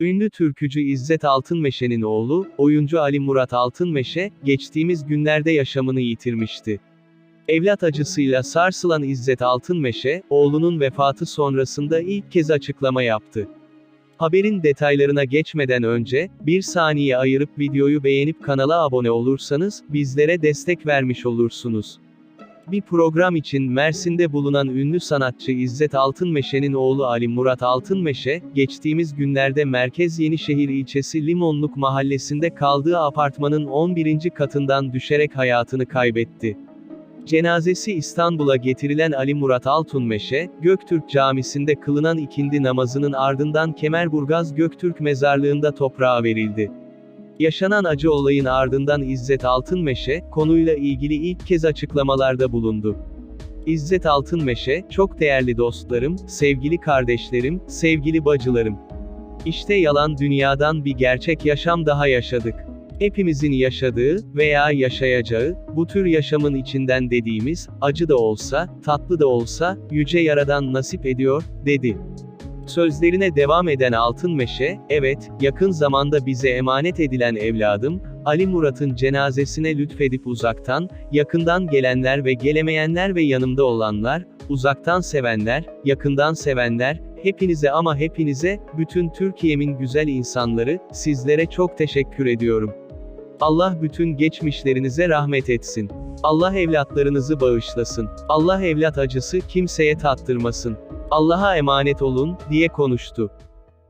Ünlü türkücü İzzet Altınmeşe'nin oğlu, oyuncu Ali Murat Altınmeşe, geçtiğimiz günlerde yaşamını yitirmişti. Evlat acısıyla sarsılan İzzet Altınmeşe, oğlunun vefatı sonrasında ilk kez açıklama yaptı. Haberin detaylarına geçmeden önce, bir saniye ayırıp videoyu beğenip kanala abone olursanız, bizlere destek vermiş olursunuz. Bir program için Mersin'de bulunan ünlü sanatçı İzzet Altınmeşe'nin oğlu Ali Murat Altınmeşe, geçtiğimiz günlerde Merkez Yenişehir ilçesi Limonluk mahallesinde kaldığı apartmanın 11. katından düşerek hayatını kaybetti. Cenazesi İstanbul'a getirilen Ali Murat Altunmeşe, Göktürk Camisi'nde kılınan ikindi namazının ardından Kemerburgaz Göktürk Mezarlığı'nda toprağa verildi. Yaşanan acı olayın ardından İzzet Altınmeşe, konuyla ilgili ilk kez açıklamalarda bulundu. İzzet Altınmeşe, çok değerli dostlarım, sevgili kardeşlerim, sevgili bacılarım. İşte yalan dünyadan bir gerçek yaşam daha yaşadık. Hepimizin yaşadığı veya yaşayacağı, bu tür yaşamın içinden dediğimiz, acı da olsa, tatlı da olsa, yüce yaradan nasip ediyor, dedi. Sözlerine devam eden Altınmeşe, evet, yakın zamanda bize emanet edilen evladım, Ali Murat'ın cenazesine lütfedip uzaktan, yakından gelenler ve gelemeyenler ve yanımda olanlar, uzaktan sevenler, yakından sevenler, hepinize ama hepinize, bütün Türkiye'min güzel insanları, sizlere çok teşekkür ediyorum. Allah bütün geçmişlerinize rahmet etsin. Allah evlatlarınızı bağışlasın. Allah evlat acısı kimseye tattırmasın. Allah'a emanet olun, diye konuştu.